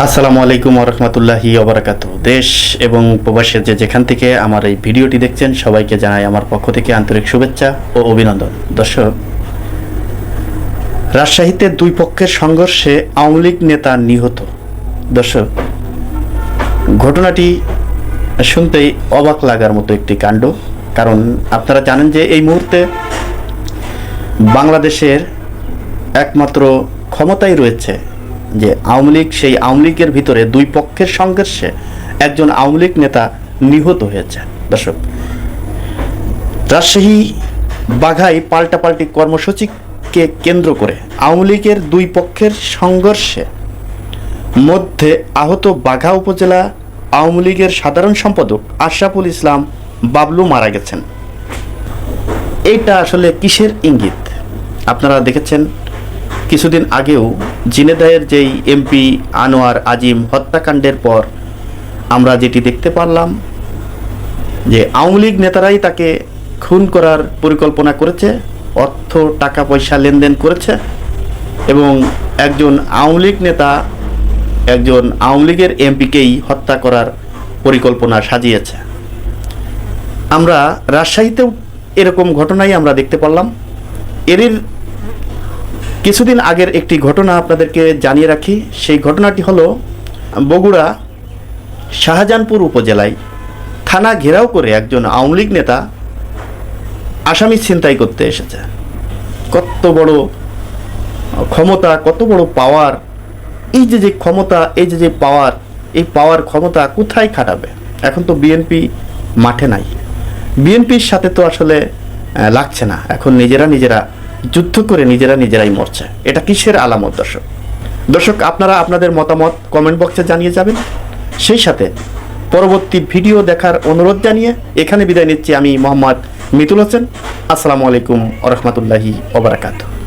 আসসালামু আলাইকুম রহমতুল্লাহি ওবরাকাতু দেশ এবং প্রবাসের যে যেখান থেকে আমার এই ভিডিওটি দেখছেন, সবাইকে জানাই আমার পক্ষ থেকে আন্তরিক শুভেচ্ছা ও অভিনন্দন। দর্শক, রাজশাহীতে দুই পক্ষের সংঘর্ষে আওয়ামী লীগ নেতা নিহত। দর্শক, ঘটনাটি শুনতেই অবাক লাগার মতো একটি কাণ্ড। কারণ আপনারা জানেন যে এই মুহূর্তে বাংলাদেশের একমাত্র ক্ষমতাই রয়েছে যে আওয়ামী লীগ, সেই আওয়ামী লীগের ভিতরে দুই পক্ষের সংঘর্ষে একজন আওয়ামী লীগ নেতা নিহত হয়েছে। দর্শক, রাজশাহী বাঘাই পাল্টাপাল্টি কর্মসূচিকে কেন্দ্র করে আওয়ামী লীগের দুই পক্ষের সংঘর্ষে মধ্যে আহত বাঘা উপজেলা আওয়ামী লীগের সাধারণ সম্পাদক আশরাফুল ইসলাম বাবলু মারা গেছেন। এটা আসলে কিসের ইঙ্গিত? আপনারা দেখেছেন, কিছুদিন আগেও জিনেদায়ের যেই এমপি আনোয়ার আজিম হত্যাকাণ্ডের পর আমরা যেটি দেখতে পারলাম, যে আওয়ামী লীগ নেতারাই তাকে খুন করার পরিকল্পনা করেছে, অর্থ, টাকা, পয়সা লেনদেন করেছে এবং একজন আওয়ামী লীগ নেতা একজন আওয়ামী লীগের এমপিকেই হত্যা করার পরিকল্পনা সাজিয়েছে। আমরা রাজশাহীতেও এরকম ঘটনাই আমরা দেখতে পারলাম। এরই কিছুদিন আগের একটি ঘটনা আপনাদেরকে জানিয়ে রাখি। সেই ঘটনাটি হলো, বগুড়া শাহজাহানপুর উপজেলায় থানা ঘেরাও করে একজন আওয়ামী লীগ নেতা আসামি ছিনতাই করতে এসেছে। কত বড় ক্ষমতা, কত বড় পাওয়ার, এই যে যে ক্ষমতা, এই যে যে পাওয়ার, এই পাওয়ার ক্ষমতা কোথায় খাটাবে? এখন তো বিএনপি মাঠে নাই। বিএনপির সাথে তো আসলে লাগছে না। এখন নিজেরা নিজেরা যুদ্ধ করে নিজেরা নিজেরাই মরছে। এটা কিসের আলামত, দর্শক? দর্শক, আপনারা আপনাদের মতামত কমেন্ট বক্সে জানিয়ে যাবেন। সেই সাথে পরবর্তী ভিডিও দেখার অনুরোধ জানিয়ে এখানে বিদায় নিচ্ছি আমি মোহাম্মদ মিতুল হোসেন। আসসালামু আলাইকুম রহমতুল্লাহি ওবরাকাতু